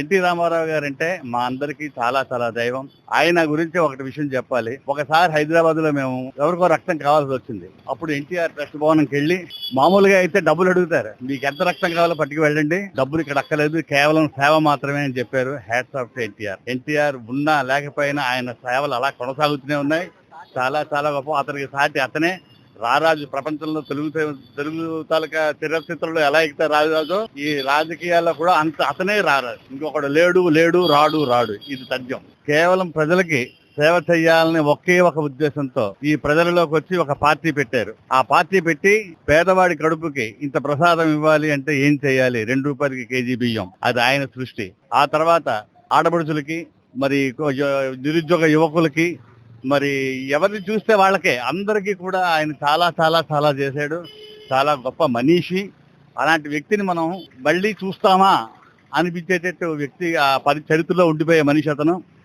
NT Ramarao గారు అంటే మా అందరికీ చాలా చాలా దైవం. ఆయన గురించి ఒకటి విషయం చెప్పాలి. ఒకసారి హైదరాబాద్లో మేము ఎవరికో రక్తం కావాల్సి వచ్చింది. అప్పుడు ఎన్టీఆర్ ట్రస్ట్ భవనంకి వెళ్ళి మామూలుగా అయితే డబ్బులు అడుగుతారు. మీకు ఎంత రక్తం కావాలో పట్టుకు వెళ్ళండి. డబ్బులు ఇక్కడ అక్కలేదు కేవలం సేవ మాత్రమే అని చెప్పారు హ్యాట్స్ ఆఫ్ ఎన్టీఆర్. ఎన్టీఆర్ ఉన్నా లేకపోయినా ఆయన సేవలు అలా కొనసాగుతూనే ఉన్నాయి. చాలా చాలా గొప్ప. అతనికి సాటి అతనే రారాజు ప్రపంచంలో తెలుగు తెలుగు తాలూకా చరిత్రలో ఎలా ఎక్కితే రాజు ఈ రాజకీయాల్లో కూడా అంత అతనే రారాజు. ఇంకొకడు లేడు లేడు రాడు రాడు. ఇది తథ్యం కేవలం ప్రజలకి సేవ చేయాలని ఒకే ఒక ఉద్దేశంతో ఈ ప్రజలలోకి వచ్చి ఒక పార్టీ పెట్టారు. ఆ పార్టీ పెట్టి పేదవాడి కడుపుకి ఇంత ప్రసాదం ఇవ్వాలి అంటే ఏం చేయాలి? రెండు రూపాయలకి కేజీ బియ్యం. అది ఆయన సృష్టి. ఆ తర్వాత ఆడపడుచులకి మరి నిరుద్యోగ యువకులకి మరి ఎవరిని చూస్తే వాళ్ళకే. అందరికీ కూడా ఆయన చాలా చాలా చాలా చేశాడు. చాలా గొప్ప మనీషి. అలాంటి వ్యక్తిని మనం మళ్ళీ చూస్తామా? అనిపించేటట్టు వ్యక్తి ఆ పరి చరిత్రలో ఉండిపోయే మనిషి అతను.